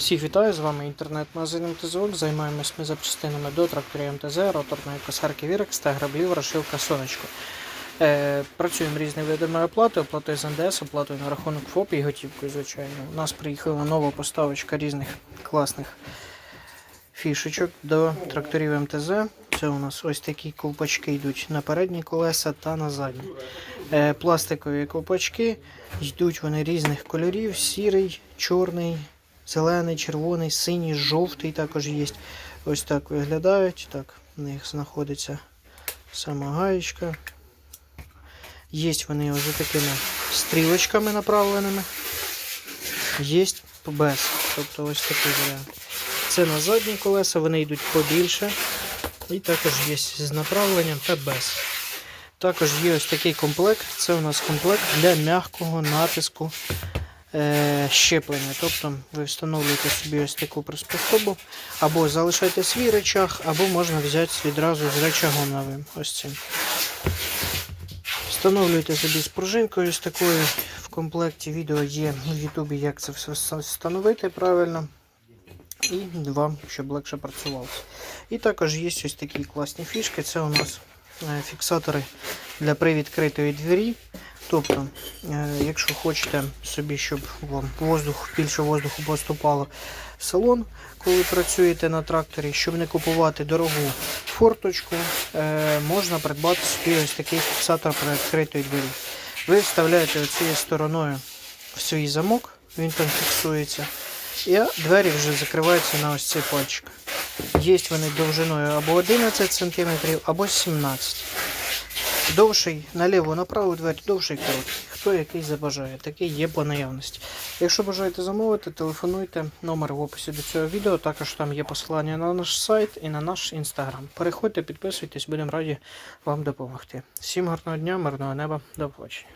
Всіх вітаю, з вами інтернет-магазин МТЗОК. Займаємось ми запчастинами до тракторів МТЗ, роторної косарки Вірекс та граблів розшивка сонечко. Е, працюємо різними видами оплати, оплатою з НДС, оплатою на рахунок ФОП і готівкою, звичайно. У нас приїхала нова поставочка різних класних фішечок до тракторів МТЗ. Це у нас ось такі ковпачки йдуть на передні колеса та на задні. Е, пластикові ковпачки йдуть вони різних кольорів: сірий, чорний, зелений, червоний, синій, жовтий також є. Ось так виглядають. Так, в них знаходиться сама гаєчка. Є вони ось такими стрілочками направленими. Є без. Тобто ось такий варіант. Це на задні колеса, вони йдуть побільше. І також є з направленням та без. Також є ось такий комплект. Це у нас комплект для м'якого натиску е, щеплення. Тобто ви встановлюєте собі ось таку приспособу, або залишаєте свій речах, або можна взяти відразу з речагом новим. Ось цим. Встановлюєте собі з пружинкою з такою. В комплекті відео є в Ютубі, як це все встановити правильно. І вам, щоб легше працювалося. І також є ось такі класні фішки. Це у нас е, фіксатори для привідкритої двері. Тобто, е, якщо хочете собі, щоб вам воздух, більше воздуху поступало в салон, коли працюєте на тракторі, щоб не купувати дорогу форточку, е, можна придбати собі ось такий фіксатор привідкритої двері. Ви вставляєте цією стороною в свій замок, він там фіксується. І двері вже закриваються на ось цей пальчик. Є вони довжиною або 11 см, або 17 Довший наліво направо двері, довший короткий. Хто який забажає, такий є по наявності. Якщо бажаєте замовити, телефонуйте. Номер в описі до цього відео. Також там є посилання на наш сайт і на наш інстаграм. Переходьте, підписуйтесь, будемо раді вам допомогти. Всім гарного дня, мирного неба, до побачення.